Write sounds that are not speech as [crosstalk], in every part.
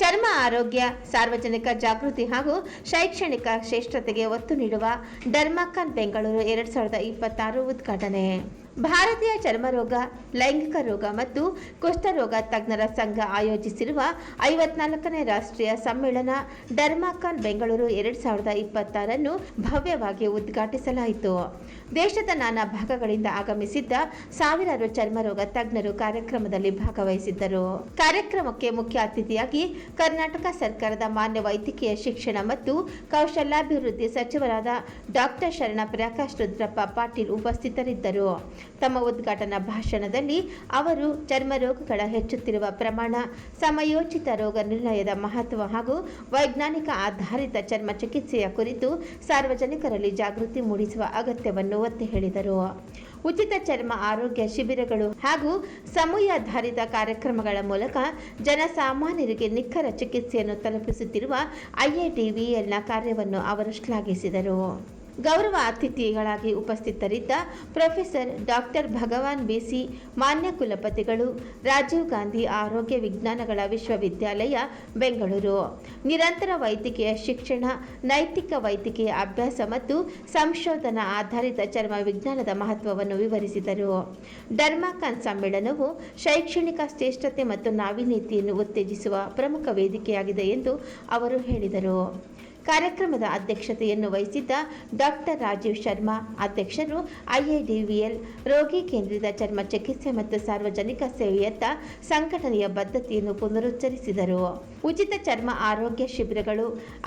ಚರ್ಮ ಆರೋಗ್ಯ, ಸಾರ್ವಜನಿಕ ಜಾಗೃತಿ ಹಾಗೂ ಶೈಕ್ಷಣಿಕ ಶ್ರೇಷ್ಠತೆಗೆ ಒತ್ತು ನೀಡುವ ಡರ್ಮಾಕಾನ್ ಬೆಂಗಳೂರು ಎರಡ್ ಸಾವಿರದ ಇಪ್ಪತ್ತಾರು ಉದ್ಘಾಟನೆ. ಭಾರತೀಯ ಚರ್ಮರೋಗ, ಲೈಂಗಿಕ ರೋಗ ಮತ್ತು ಕುಷ್ಠರೋಗ ತಜ್ಞರ ಸಂಘ ಆಯೋಜಿಸಿರುವ ಐವತ್ನಾಲ್ಕನೇ ರಾಷ್ಟ್ರೀಯ ಸಮ್ಮೇಳನ ಡರ್ಮಾಕಾನ್, ಬೆಂಗಳೂರು ಎರಡ್ ಸಾವಿರದ ಇಪ್ಪತ್ತಾರನ್ನು ಭವ್ಯವಾಗಿ ಉದ್ಘಾಟಿಸಲಾಯಿತು. ದೇಶದ ನಾನಾ ಭಾಗಗಳಿಂದ ಆಗಮಿಸಿದ್ದ ಸಾವಿರಾರು ಚರ್ಮರೋಗ ತಜ್ಞರು ಕಾರ್ಯಕ್ರಮದಲ್ಲಿ ಭಾಗವಹಿಸಿದ್ದರು. ಕಾರ್ಯಕ್ರಮಕ್ಕೆ ಮುಖ್ಯ ಅತಿಥಿಯಾಗಿ ಕರ್ನಾಟಕ ಸರ್ಕಾರದ ಮಾನ್ಯ ವೈದ್ಯಕೀಯ ಶಿಕ್ಷಣ ಮತ್ತು ಕೌಶಲ್ಯಾಭಿವೃದ್ಧಿ ಸಚಿವರಾದ ಡಾಕ್ಟರ್ ಶರಣ ಪ್ರಕಾಶ್ ರುದ್ರಪ್ಪ ಪಾಟೀಲ್ ಉಪಸ್ಥಿತರಿದ್ದರು. ತಮ್ಮ ಉದ್ಘಾಟನಾ ಭಾಷಣದಲ್ಲಿ ಅವರು ಚರ್ಮ ರೋಗಗಳ ಹೆಚ್ಚುತ್ತಿರುವ ಪ್ರಮಾಣ, ಸಮಯೋಚಿತ ರೋಗ ನಿರ್ಣಯದ ಮಹತ್ವ ಹಾಗೂ ವೈಜ್ಞಾನಿಕ ಆಧಾರಿತ ಚರ್ಮ ಚಿಕಿತ್ಸೆಯ ಕುರಿತು ಸಾರ್ವಜನಿಕರಲ್ಲಿ ಜಾಗೃತಿ ಮೂಡಿಸುವ ಅಗತ್ಯವನ್ನು ಒತ್ತಿ ಹೇಳಿದರು. ಉಚಿತ ಚರ್ಮ ಆರೋಗ್ಯ ಶಿಬಿರಗಳು ಹಾಗೂ ಸಮಯಾಧಾರಿತ ಕಾರ್ಯಕ್ರಮಗಳ ಮೂಲಕ ಜನಸಾಮಾನ್ಯರಿಗೆ ನಿಖರ ಚಿಕಿತ್ಸೆಯನ್ನು ತಲುಪಿಸುತ್ತಿರುವ ಐಎಟಿವಿಎಲ್ನ ಕಾರ್ಯವನ್ನು ಅವರು ಶ್ಲಾಘಿಸಿದರು ಗೌರವ ಅತಿಥಿಗಳಾಗಿ ಉಪಸ್ಥಿತರಿದ್ದ ಪ್ರೊಫೆಸರ್ ಡಾಕ್ಟರ್ ಭಗವಾನ್ ಬಿಸಿ, ಮಾನ್ಯ ಕುಲಪತಿಗಳು, ರಾಜೀವ್ ಗಾಂಧಿ ಆರೋಗ್ಯ ವಿಜ್ಞಾನಗಳ ವಿಶ್ವವಿದ್ಯಾಲಯ, ಬೆಂಗಳೂರು. ನಿರಂತರ ವೈದ್ಯಕೀಯ ಶಿಕ್ಷಣ, ನೈತಿಕ ವೈದ್ಯಕೀಯ ಅಭ್ಯಾಸ ಮತ್ತು ಸಂಶೋಧನಾ ಆಧಾರಿತ ಚರ್ಮ ವಿಜ್ಞಾನದ ಮಹತ್ವವನ್ನು ವಿವರಿಸಿದರು. ಡರ್ಮಾಕಾನ್ ಸಮ್ಮೇಳನವು ಶೈಕ್ಷಣಿಕ ಶ್ರೇಷ್ಠತೆ ಮತ್ತು ನಾವೀನ್ಯತೆಯನ್ನು ಉತ್ತೇಜಿಸುವ ಪ್ರಮುಖ ವೇದಿಕೆಯಾಗಿದೆ ಎಂದು ಅವರು ಹೇಳಿದರು. ಕಾರ್ಯಕ್ರಮದ ಅಧ್ಯಕ್ಷತೆಯನ್ನು ವಹಿಸಿದ್ದ ಡಾಕ್ಟರ್ ರಾಜೀವ್ ಶರ್ಮಾ, ಅಧ್ಯಕ್ಷರು ಐಐಡಿವಿಎಲ್, ರೋಗಿ ಕೇಂದ್ರಿತ ಚರ್ಮ ಚಿಕಿತ್ಸೆ ಮತ್ತು ಸಾರ್ವಜನಿಕ ಸೇವೆಯತ್ತ ಸಂಘಟನೆಯ ಬದ್ಧತೆಯನ್ನು ಪುನರುಚ್ಚರಿಸಿದರು. ಉಚಿತ ಚರ್ಮ ಆರೋಗ್ಯ ಶಿಬಿರಗಳು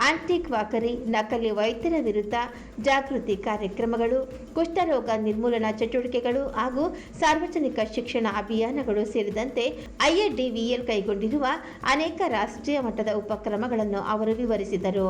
ಆಂಟಿಕ್ವಾಕರಿ ನಕಲಿ ವೈದ್ಯರ ವಿರುದ್ಧ ಜಾಗೃತಿ ಕಾರ್ಯಕ್ರಮಗಳು, ಕುಷ್ಠರೋಗ ನಿರ್ಮೂಲನಾ ಚಟುವಟಿಕೆಗಳು ಹಾಗೂ ಸಾರ್ವಜನಿಕ ಶಿಕ್ಷಣ ಅಭಿಯಾನಗಳು ಸೇರಿದಂತೆ ಐಎಡಿವಿಎಲ್ ಕೈಗೊಂಡಿರುವ ಅನೇಕ ರಾಷ್ಟ್ರೀಯ ಮಟ್ಟದ ಉಪಕ್ರಮಗಳನ್ನು ಅವರು ವಿವರಿಸಿದರು.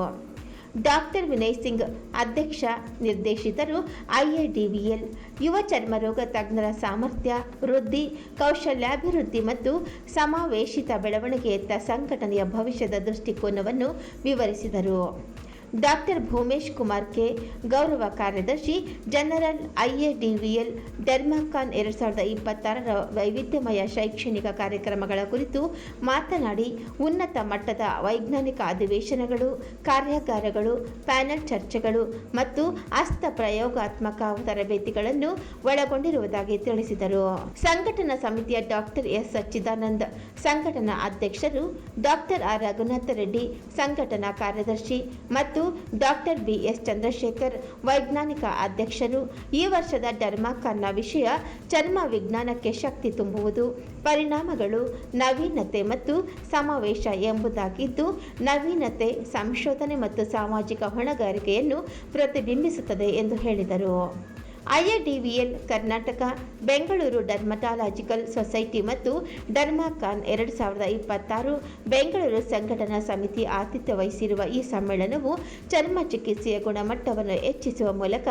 ಡಾಕ್ಟರ್ ವಿನಯ್ ಸಿಂಗ್ ಅಧ್ಯಕ್ಷ, ನಿರ್ದೇಶಿತರು ಐಎಡಿವಿಎಲ್ ಯುವ ಚರ್ಮರೋಗ ತಜ್ಞರ ಸಾಮರ್ಥ್ಯ, ವೃದ್ಧಿ, ಕೌಶಲ್ಯಾಭಿವೃದ್ಧಿ ಮತ್ತು ಸಮಾವೇಶಿತ ಬೆಳವಣಿಗೆಯತ್ತ ಸಂಘಟನೆಯ ಭವಿಷ್ಯದ ದೃಷ್ಟಿಕೋನವನ್ನು ವಿವರಿಸಿದರು. ಡಾಕ್ಟರ್ ಭೂಮೇಶ್ ಕುಮಾರ್ ಕೆ ಗೌರವ ಕಾರ್ಯದರ್ಶಿ ಜನರಲ್ ಐಎಡಿವಿಎಲ್ ಡೆರ್ಮಾಕಾನ್ ಎರಡು ಸಾವಿರದ ಇಪ್ಪತ್ತಾರರ ವೈವಿಧ್ಯಮಯ ಶೈಕ್ಷಣಿಕ ಕಾರ್ಯಕ್ರಮಗಳ ಕುರಿತು ಮಾತನಾಡಿ, ಉನ್ನತ ಮಟ್ಟದ ವೈಜ್ಞಾನಿಕ ಅಧಿವೇಶನಗಳು, ಕಾರ್ಯಾಗಾರಗಳು, ಪ್ಯಾನೆಲ್ ಚರ್ಚೆಗಳು ಮತ್ತು ಅಸ್ತ ಪ್ರಯೋಗಾತ್ಮಕ ತರಬೇತಿಗಳನ್ನು ಒಳಗೊಂಡಿರುವುದಾಗಿ ತಿಳಿಸಿದರು. ಸಂಘಟನಾ ಸಮಿತಿಯ ಡಾಕ್ಟರ್ ಎಸ್ ಸಚ್ಚಿದಾನಂದ್, ಸಂಘಟನಾ ಅಧ್ಯಕ್ಷರು ಡಾಕ್ಟರ್ ಆರ್ ರಘುನಾಥ ರೆಡ್ಡಿ, ಸಂಘಟನಾ ಕಾರ್ಯದರ್ಶಿ ಮತ್ತು ಡಾಕ್ಟರ್ ಬಿ ಎಸ್ ಚಂದ್ರಶೇಖರ್, ವೈಜ್ಞಾನಿಕ ಅಧ್ಯಕ್ಷರು. ಈ ವರ್ಷದ ಡರ್ಮಾಕಾನ್ನ ವಿಷಯ, ಚರ್ಮ ವಿಜ್ಞಾನಕ್ಕೆ ಶಕ್ತಿ ತುಂಬುವುದು. ಪರಿಣಾಮಗಳು ನವೀನತೆ ಮತ್ತು ಸಮಾವೇಶ ಎಂಬುದಾಗಿದ್ದು, ನವೀನತೆ, ಸಂಶೋಧನೆ ಮತ್ತು ಸಾಮಾಜಿಕ ಹೊಣೆಗಾರಿಕೆಯನ್ನು ಪ್ರತಿಬಿಂಬಿಸುತ್ತದೆ ಎಂದು ಹೇಳಿದರು. IADVL Karnataka, Bengaluru dermatological society ಮತ್ತು ಡರ್ಮಾಕಾನ್ ಎರಡು ಸಾವಿರದ ಇಪ್ಪತ್ತಾರು ಬೆಂಗಳೂರು ಸಂಘಟನಾ ಸಮಿತಿ ಆತಿಥ್ಯ ವಹಿಸಿರುವ ಈ ಸಮ್ಮೇಳನವು ಚರ್ಮ ಚಿಕಿತ್ಸೆಯ ಗುಣಮಟ್ಟವನ್ನು ಹೆಚ್ಚಿಸುವ ಮೂಲಕ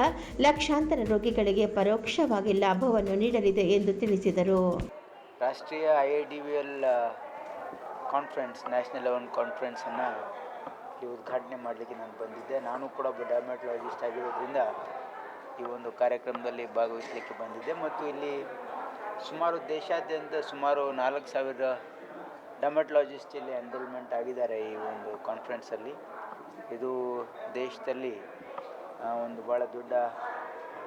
ಲಕ್ಷಾಂತರ ರೋಗಿಗಳಿಗೆ ಪರೋಕ್ಷವಾಗಿ ಲಾಭವನ್ನು ನೀಡಲಿದೆ ಎಂದು ತಿಳಿಸಿದರು. ರಾಷ್ಟ್ರೀಯ I I D V L conference national level ಕಾನ್ಫರೆನ್ಸನ್ನು ಉದ್ಘಾಟನೆ ಮಾಡಲಿಕ್ಕೆ ನಾನು ಬಂದಿದ್ದೆ. ನಾನು ಕೂಡ ಒಬ್ಬ ಡರ್ಮ್ಯಾಟಲಾಜಿಸ್ಟ್ ಆಗಿರೋದ್ರಿಂದ ಈ ಒಂದು ಕಾರ್ಯಕ್ರಮದಲ್ಲಿ ಭಾಗವಹಿಸಲಿಕ್ಕೆ ಬಂದಿದ್ದೆ ಮತ್ತು ಇಲ್ಲಿ ಸುಮಾರು ದೇಶಾದ್ಯಂತ ಸುಮಾರು ನಾಲ್ಕು ಸಾವಿರ ಡರ್ಮಟಲಾಜಿಸ್ಟ್ ಇಲ್ಲಿ ಎನ್ರೋಲ್ಮೆಂಟ್ ಆಗಿದ್ದಾರೆ ಈ ಒಂದು ಕಾನ್ಫರೆನ್ಸಲ್ಲಿ ಇದು ದೇಶದಲ್ಲಿ ಒಂದು ಭಾಳ ದೊಡ್ಡ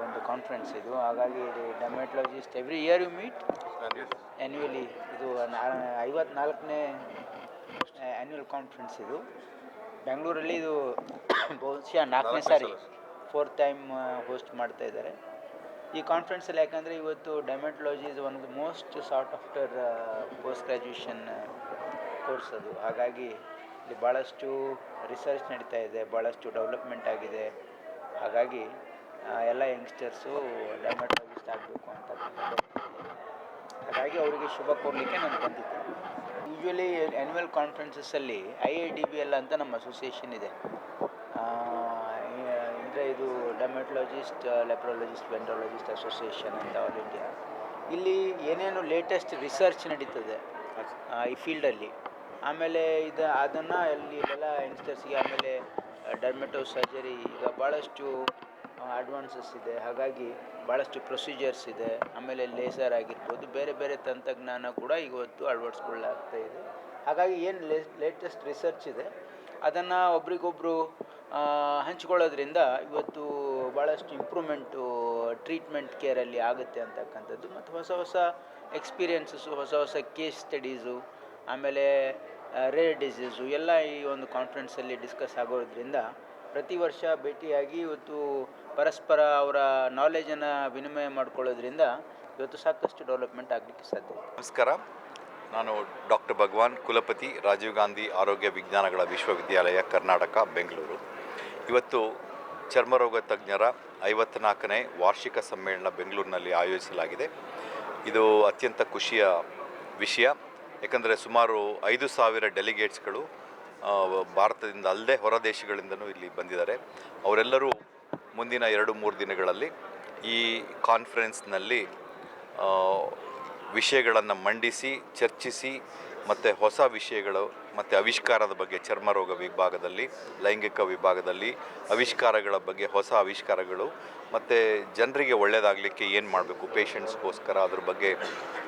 ಒಂದು ಕಾನ್ಫರೆನ್ಸ್ ಇದು. ಹಾಗಾಗಿ ಇಲ್ಲಿ dermatologist every year you meet annually ಇದು ಐವತ್ನಾಲ್ಕನೇ ಆ್ಯನ್ಯುವಲ್ ಕಾನ್ಫರೆನ್ಸ್ ಇದು. ಬೆಂಗಳೂರಲ್ಲಿ ಇದು [coughs] ಬಹುಶಃ ನಾಲ್ಕನೇ ಸಾರಿ. ಫೋರ್ತ್ ಟೈಮ್ ಹೋಸ್ಟ್ ಮಾಡ್ತಾ ಇದ್ದಾರೆ. ಈ ಕಾನ್ಫರೆನ್ಸಲ್ಲಿ ಯಾಕಂದರೆ ಇವತ್ತು dermatology is one of the most sought after post graduation course ಅದು. ಹಾಗಾಗಿ ಇಲ್ಲಿ ಭಾಳಷ್ಟು ರಿಸರ್ಚ್ ನಡೀತಾ ಇದೆ ಭಾಳಷ್ಟು ಡೆವಲಪ್ಮೆಂಟ್ ಆಗಿದೆ. ಹಾಗಾಗಿ ಎಲ್ಲ ಯಂಗ್ಸ್ಟರ್ಸು ಡೈಮೆಟ್ಲಾಜಿಸ್ಟ್ ಆಗಬೇಕು ಅಂತ ಹಾಗಾಗಿ ಅವರಿಗೆ ಶುಭ ಕೋರಲಿಕ್ಕೆ ನಾನು ಬಂದಿದ್ದೆ usually annual ಕಾನ್ಫರೆನ್ಸಸ್ಸಲ್ಲಿ I I D B L ಅಂತ ನಮ್ಮ ಅಸೋಸಿಯೇಷನ್ ಇದು. ಡರ್ಮೆಟಲಾಜಿಸ್ಟ್ ಲೆಪ್ರಾಲಜಿಸ್ಟ್ ವೆಂಡ್ರಾಲಜಿಸ್ಟ್ ಅಸೋಸಿಯೇಷನ್ ಅಂತ ಆಲ್ ಇಂಡಿಯಾ ಇಲ್ಲಿ ಏನೇನು ಲೇಟೆಸ್ಟ್ ರಿಸರ್ಚ್ ನಡೀತದೆ ಈ ಫೀಲ್ಡಲ್ಲಿ ಆಮೇಲೆ ಇದು, ಅದನ್ನು ಅಲ್ಲಿ ಎಲ್ಲ ಯಂಗ್ಸ್ಟರ್ಸ್ಗೆ ಆಮೇಲೆ ಡರ್ಮೆಟೋ ಸರ್ಜರಿ ಈಗ ಭಾಳಷ್ಟು ಅಡ್ವಾನ್ಸಸ್ ಇದೆ. ಹಾಗಾಗಿ ಭಾಳಷ್ಟು ಪ್ರೊಸೀಜರ್ಸ್ ಇದೆ. ಆಮೇಲೆ ಲೇಸರ್ ಆಗಿರ್ಬೋದು, ಬೇರೆ ಬೇರೆ ತಂತ್ರಜ್ಞಾನ ಕೂಡ ಇವತ್ತು ಅಳವಡಿಸ್ಕೊಳ್ಳಾಗ್ತಾ ಇದೆ. ಹಾಗಾಗಿ ಏನು ಲೇಟೆಸ್ಟ್ ರಿಸರ್ಚ್ ಇದೆ, ಅದನ್ನು ಒಬ್ರಿಗೊಬ್ಬರು ಹಂಚ್ಕೊಳ್ಳೋದ್ರಿಂದ ಇವತ್ತು ಭಾಳಷ್ಟು ಇಂಪ್ರೂವ್ಮೆಂಟು ಟ್ರೀಟ್ಮೆಂಟ್ ಕೇರಲ್ಲಿ ಆಗುತ್ತೆ ಅಂತಕ್ಕಂಥದ್ದು. ಮತ್ತು ಹೊಸ ಹೊಸ ಎಕ್ಸ್ಪೀರಿಯನ್ಸಸ್ಸು ಹೊಸ ಹೊಸ ಕೇಸ್ ಸ್ಟಡೀಸು ಆಮೇಲೆ ರೇರ್ ಡಿಸೀಸು ಎಲ್ಲ ಈ ಒಂದು ಕಾನ್ಫರೆನ್ಸಲ್ಲಿ ಡಿಸ್ಕಸ್ ಆಗೋದ್ರಿಂದ ಪ್ರತಿ ವರ್ಷ ಭೇಟಿಯಾಗಿ ಇವತ್ತು ಪರಸ್ಪರ ಅವರ ನಾಲೆಜನ್ನು ವಿನಿಮಯ ಮಾಡ್ಕೊಳ್ಳೋದ್ರಿಂದ ಇವತ್ತು ಸಾಕಷ್ಟು ಡೆವಲಪ್ಮೆಂಟ್ ಆಗಲಿಕ್ಕೆ ಸಾಧ್ಯ ನಮಸ್ಕಾರ. ನಾನು ಡಾಕ್ಟರ್ ಭಗವಾನ್ ಕುಲಪತಿ ರಾಜೀವ್ ಗಾಂಧಿ ಆರೋಗ್ಯ ವಿಜ್ಞಾನಗಳ ವಿಶ್ವವಿದ್ಯಾಲಯ ಕರ್ನಾಟಕ, ಬೆಂಗಳೂರು. ಇವತ್ತು ಚರ್ಮರೋಗ ತಜ್ಞರ ಐವತ್ನಾಲ್ಕನೇ ವಾರ್ಷಿಕ ಸಮ್ಮೇಳನ ಬೆಂಗಳೂರಿನಲ್ಲಿ ಆಯೋಜಿಸಲಾಗಿದೆ. ಇದು ಅತ್ಯಂತ ಖುಷಿಯ ವಿಷಯ. ಯಾಕಂದರೆ ಸುಮಾರು ಐದು ಸಾವಿರ ಡೆಲಿಗೇಟ್ಸ್ಗಳು ಭಾರತದಿಂದ ಅಲ್ಲದೆ ಹೊರ ದೇಶಗಳಿಂದನೂ ಇಲ್ಲಿ ಬಂದಿದ್ದಾರೆ. ಅವರೆಲ್ಲರೂ ಮುಂದಿನ ಎರಡು ಮೂರು ದಿನಗಳಲ್ಲಿ ಈ ಕಾನ್ಫರೆನ್ಸ್ನಲ್ಲಿ ವಿಷಯಗಳನ್ನು ಮಂಡಿಸಿ, ಚರ್ಚಿಸಿ ಮತ್ತು ಹೊಸ ವಿಷಯಗಳು, ಮತ್ತು ಆವಿಷ್ಕಾರದ ಬಗ್ಗೆ ಚರ್ಮರೋಗ ವಿಭಾಗದಲ್ಲಿ, ಲೈಂಗಿಕ ವಿಭಾಗದಲ್ಲಿ ಆವಿಷ್ಕಾರಗಳ ಬಗ್ಗೆ ಹೊಸ ಆವಿಷ್ಕಾರಗಳು, ಮತ್ತು ಜನರಿಗೆ ಒಳ್ಳೆಯದಾಗಲಿಕ್ಕೆ ಏನು ಮಾಡಬೇಕು ಪೇಷಂಟ್ಸ್ಗೋಸ್ಕರ ಅದ್ರ ಬಗ್ಗೆ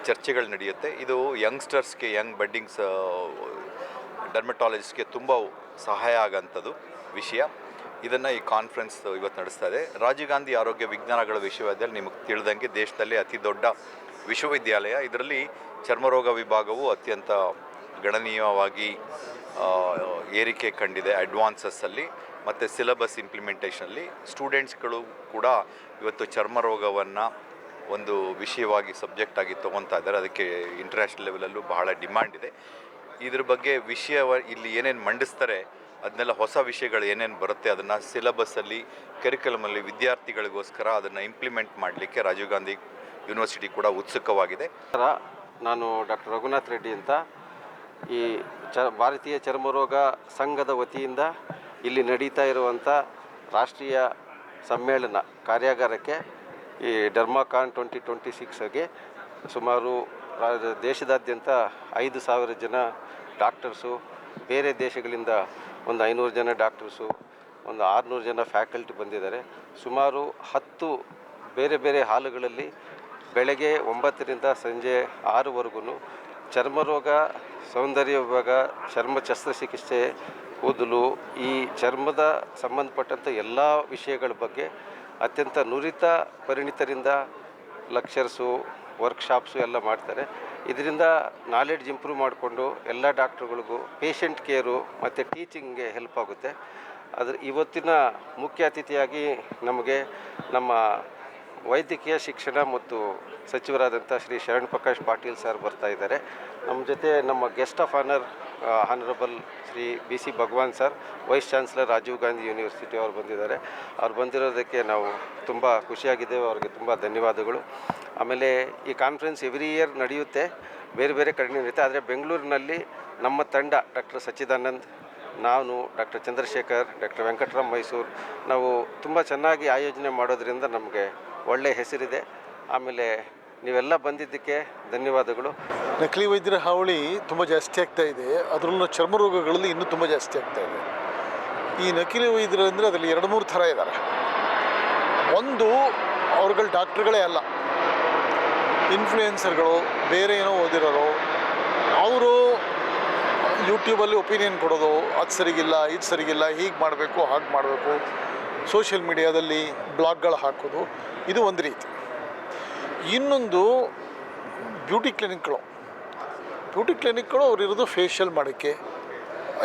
ಚರ್ಚೆಗಳು ನಡೆಯುತ್ತೆ. ಇದು ಯಂಗ್ಸ್ಟರ್ಸ್ಗೆ ಯಂಗ್ ಬೆಡ್ಡಿಂಗ್ಸ್ ಡರ್ಮಟಾಲಜಿಸ್ಟ್ಗೆ ತುಂಬ ಸಹಾಯ ಆಗೋಂಥದ್ದು ವಿಷಯ. ಇದನ್ನು ಈ ಕಾನ್ಫರೆನ್ಸ್ ಇವತ್ತು ನಡೆಸ್ತಾ ಇದೆ. ರಾಜೀವ್ ಗಾಂಧಿ ಆರೋಗ್ಯ ವಿಜ್ಞಾನಗಳ ವಿಶ್ವವಿದ್ಯಾಲಯ ನಿಮಗೆ ತಿಳಿದಂಗೆ ದೇಶದಲ್ಲಿ ಅತಿ ದೊಡ್ಡ ವಿಶ್ವವಿದ್ಯಾಲಯ. ಇದರಲ್ಲಿ ಚರ್ಮರೋಗ ವಿಭಾಗವು ಅತ್ಯಂತ ಗಣನೀಯವಾಗಿ ಏರಿಕೆ ಕಂಡಿದೆ ಅಡ್ವಾನ್ಸಸ್ಸಲ್ಲಿ ಮತ್ತು ಸಿಲೆಬಸ್ ಇಂಪ್ಲಿಮೆಂಟೇಷನಲ್ಲಿ ಸ್ಟೂಡೆಂಟ್ಸ್ಗಳು ಕೂಡ ಇವತ್ತು ಚರ್ಮರೋಗವನ್ನು ಒಂದು ವಿಷಯವಾಗಿ ಸಬ್ಜೆಕ್ಟಾಗಿ ತೊಗೊತಾ ಇದ್ದಾರೆ. ಅದಕ್ಕೆ ಇಂಟರ್ನ್ಯಾಷನಲ್ ಲೆವೆಲಲ್ಲೂ ಬಹಳ ಡಿಮ್ಯಾಂಡ್ ಇದೆ. ಇದ್ರ ಬಗ್ಗೆ ವಿಷಯ ಇಲ್ಲಿ ಏನೇನು ಮಂಡಿಸ್ತಾರೆ ಅದನ್ನೆಲ್ಲ ಹೊಸ ವಿಷಯಗಳು ಏನೇನು ಬರುತ್ತೆ, ಅದನ್ನು ಸಿಲೆಬಸ್ಸಲ್ಲಿ ಕರಿಕುಲಮಲ್ಲಿ ವಿದ್ಯಾರ್ಥಿಗಳಿಗೋಸ್ಕರ ಅದನ್ನು ಇಂಪ್ಲಿಮೆಂಟ್ ಮಾಡಲಿಕ್ಕೆ ರಾಜೀವ್ ಗಾಂಧಿ ಯೂನಿವರ್ಸಿಟಿ ಕೂಡ ಉತ್ಸುಕವಾಗಿದೆ. ನಾನು ಡಾಕ್ಟರ್ ರಘುನಾಥ್ ರೆಡ್ಡಿ ಅಂತ. ಈ ಚ, ಭಾರತೀಯ ಚರ್ಮರೋಗ ಸಂಘದ ವತಿಯಿಂದ ಇಲ್ಲಿ ನಡೀತಾ ಇರುವಂಥ ರಾಷ್ಟ್ರೀಯ ಸಮ್ಮೇಳನ ಕಾರ್ಯಾಗಾರಕ್ಕೆ ಈ ಡರ್ಮಾಕಾನ್ ಟ್ವೆಂಟಿ ಟ್ವೆಂಟಿ ಸಿಕ್ಸ್ಗೆ ಸುಮಾರು ದೇಶದಾದ್ಯಂತ ಐದು ಸಾವಿರ ಜನ ಡಾಕ್ಟರ್ಸು, ಬೇರೆ ದೇಶಗಳಿಂದ ಒಂದು ಐನೂರು ಜನ ಡಾಕ್ಟರ್ಸು, ಒಂದು ಆರುನೂರು ಜನ ಫ್ಯಾಕಲ್ಟಿ ಬಂದಿದ್ದಾರೆ. ಸುಮಾರು ಹತ್ತು ಬೇರೆ ಬೇರೆ ಹಾಲುಗಳಲ್ಲಿ ಬೆಳಗ್ಗೆ ಒಂಬತ್ತರಿಂದ ಸಂಜೆ ಆರುವರೆಗೂ ಚರ್ಮರೋಗ, ಸೌಂದರ್ಯ ವಿಭಾಗ, ಚರ್ಮ ಶಸ್ತ್ರಚಿಕಿತ್ಸೆ, ಕೂದಲು, ಈ ಚರ್ಮದ ಸಂಬಂಧಪಟ್ಟಂಥ ಎಲ್ಲ ವಿಷಯಗಳ ಬಗ್ಗೆ ಅತ್ಯಂತ ನುರಿತ ಪರಿಣಿತರಿಂದ ಲೆಕ್ಚರ್ಸು ವರ್ಕ್ಶಾಪ್ಸು ಎಲ್ಲ ಮಾಡ್ತಾರೆ. ಇದರಿಂದ ನಾಲೆಡ್ಜ್ ಇಂಪ್ರೂವ್ ಮಾಡಿಕೊಂಡು ಎಲ್ಲ ಡಾಕ್ಟ್ರುಗಳಿಗೂ ಪೇಷಂಟ್ ಕೇರು ಮತ್ತು ಟೀಚಿಂಗ್ಗೆ ಹೆಲ್ಪ್ ಆಗುತ್ತೆ. ಅದ್ರ ಇವತ್ತಿನ ಮುಖ್ಯ ಅತಿಥಿಯಾಗಿ ನಮಗೆ ನಮ್ಮ ವೈದ್ಯಕೀಯ ಶಿಕ್ಷಣ ಮತ್ತು ಸಚಿವರಾದಂಥ ಶ್ರೀ ಶರಣ್ ಪ್ರಕಾಶ್ ಪಾಟೀಲ್ ಸರ್ ಬರ್ತಾ ಇದ್ದಾರೆ. ನಮ್ಮ ಜೊತೆ ನಮ್ಮ guest of honour honourable Shri B C Bhagwan sir, vice chancellor Rajiv Gandhi university ಅವರು ಬಂದಿದ್ದಾರೆ. ಅವ್ರು ಬಂದಿರೋದಕ್ಕೆ ನಾವು ತುಂಬ ಖುಷಿಯಾಗಿದ್ದೇವೆ ಅವ್ರಿಗೆ ತುಂಬ ಧನ್ಯವಾದಗಳು. ಆಮೇಲೆ ಈ ಕಾನ್ಫರೆನ್ಸ್ ಎವ್ರಿ ಇಯರ್ ನಡೆಯುತ್ತೆ, ಬೇರೆ ಬೇರೆ ಕಡೆ ನಡೆಯುತ್ತೆ. ಆದರೆ ಬೆಂಗಳೂರಿನಲ್ಲಿ ನಮ್ಮ ತಂಡ ಡಾಕ್ಟರ್ ಸಚ್ಚಿದಾನಂದ್, ನಾನು ಡಾಕ್ಟರ್ ಚಂದ್ರಶೇಖರ್, ಡಾಕ್ಟರ್ ವೆಂಕಟರಾಮ್ ಮೈಸೂರು, ನಾವು ತುಂಬ ಚೆನ್ನಾಗಿ ಆಯೋಜನೆ ಮಾಡೋದ್ರಿಂದ ನಮಗೆ ಒಳ್ಳೆಯ ಹೆಸರಿದೆ. ಆಮೇಲೆ ನೀವೆಲ್ಲ ಬಂದಿದ್ದಕ್ಕೆ ಧನ್ಯವಾದಗಳು. ನಕಲಿ ವೈದ್ಯರ ಹಾವಳಿ ತುಂಬ ಜಾಸ್ತಿ ಆಗ್ತಾ ಇದೆ. ಅದರಲ್ಲೂ ಚರ್ಮ ರೋಗಗಳಲ್ಲಿ ಇನ್ನೂ ತುಂಬ ಜಾಸ್ತಿ ಆಗ್ತಾ ಇದೆ. ಈ ನಕಲಿ ವೈದ್ಯರು ಅಂದರೆ ಅದರಲ್ಲಿ ಎರಡು ಮೂರು ಥರ ಇದ್ದಾರೆ ಒಂದು, ಅವ್ರುಗಳ ಡಾಕ್ಟ್ರುಗಳೇ ಅಲ್ಲ. ಇನ್ಫ್ಲೂಯೆನ್ಸರ್ಗಳು, ಬೇರೆ ಏನೋ ಓದಿರೋರು, ಅವರು ಯೂಟ್ಯೂಬಲ್ಲಿ ಒಪಿನಿಯನ್ ಕೊಡೋದು, ಅದು ಸರಿಗಿಲ್ಲ, ಇದು ಸರಿಗಿಲ್ಲ, ಹೀಗೆ ಮಾಡಬೇಕು, ಹಾಗೆ ಮಾಡಬೇಕು. ಸೋಷಿಯಲ್ ಮೀಡಿಯಾದಲ್ಲಿ ಬ್ಲಾಗ್ಗಳು ಹಾಕೋದು, ಇದು ಒಂದು ರೀತಿ. ಇನ್ನೊಂದು ಬ್ಯೂಟಿ ಕ್ಲಿನಿಕ್ಗಳು. ಬ್ಯೂಟಿ ಕ್ಲಿನಿಕ್ಗಳು ಅವ್ರು ಇರೋದು ಫೇಶಿಯಲ್ ಮಾಡೋಕ್ಕೆ,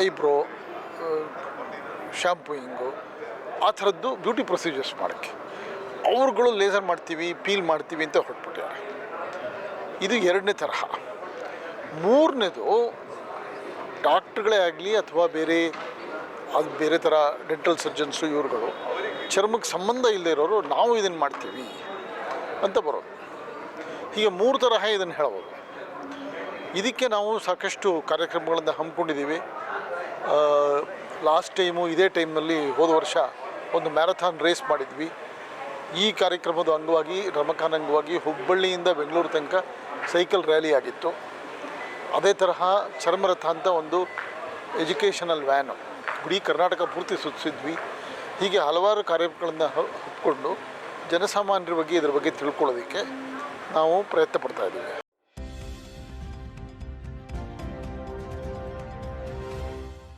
ಐಬ್ರೋ ಶ್ಯಾಂಪೂಯಿಂಗು, ಆ ಥರದ್ದು ಬ್ಯೂಟಿ ಪ್ರೊಸೀಜರ್ಸ್ ಮಾಡೋಕ್ಕೆ. ಅವ್ರುಗಳು ಲೇಸರ್ ಮಾಡ್ತೀವಿ, ಪೀಲ್ ಮಾಡ್ತೀವಿ ಅಂತ ಹೊರಟ್ಬಿಟ್ಟಿದ್ದಾರೆ ಇದು ಎರಡನೇ ತರಹ. ಮೂರನೇದು ಡಾಕ್ಟ್ರುಗಳೇ ಆಗಲಿ ಅಥವಾ ಬೇರೆ ಅದು ಬೇರೆ ಥರ ಡೆಂಟಲ್ ಸರ್ಜನ್ಸು ಇವ್ರುಗಳು. ಚರ್ಮಕ್ಕೆ ಸಂಬಂಧ ಇಲ್ಲದೆ ಇರೋರು, ನಾವು ಇದನ್ನು ಮಾಡ್ತೀವಿ ಅಂತ ಬರೋದು ಹೀಗೆ ಮೂರು ತರಹ ಇದನ್ನು ಹೇಳ್ಬೋದು. ಇದಕ್ಕೆ ನಾವು ಸಾಕಷ್ಟು ಕಾರ್ಯಕ್ರಮಗಳನ್ನು ಹಮ್ಮಿಕೊಂಡಿದ್ದೀವಿ. ಲಾಸ್ಟ್ ಟೈಮು ಇದೇ ಟೈಮ್ನಲ್ಲಿ ಹೋದ ವರ್ಷ ಒಂದು ಮ್ಯಾರಥಾನ್ ರೇಸ್ ಮಾಡಿದ್ವಿ. ಈ ಕಾರ್ಯಕ್ರಮದ ಅಂಗವಾಗಿ ರಮಖಾನ್ ಅಂಗವಾಗಿ ಹುಬ್ಬಳ್ಳಿಯಿಂದ ಬೆಂಗಳೂರು ತನಕ ಸೈಕಲ್ ರ್ಯಾಲಿ ಆಗಿತ್ತು. ಅದೇ ತರಹ ಚರ್ಮರಥ ಅಂತ ಒಂದು ಎಜುಕೇಷನಲ್ ವ್ಯಾನು. ಇಡೀ ಕರ್ನಾಟಕ ಪೂರ್ತಿ ಸುತ್ತಿಸಿದ್ವಿ ಹೀಗೆ ಹಲವಾರು ಕಾರ್ಯಕ್ರಮಗಳನ್ನು ಹೊತ್ಕೊಂಡು ಜನಸಾಮಾನ್ಯರ ಬಗ್ಗೆ ಇದ್ರ ಬಗ್ಗೆ ತಿಳ್ಕೊಳ್ಳೋದಕ್ಕೆ ನಾವು ಪ್ರಯತ್ನ ಪಡ್ತಾ ಇದ್ದೀವಿ.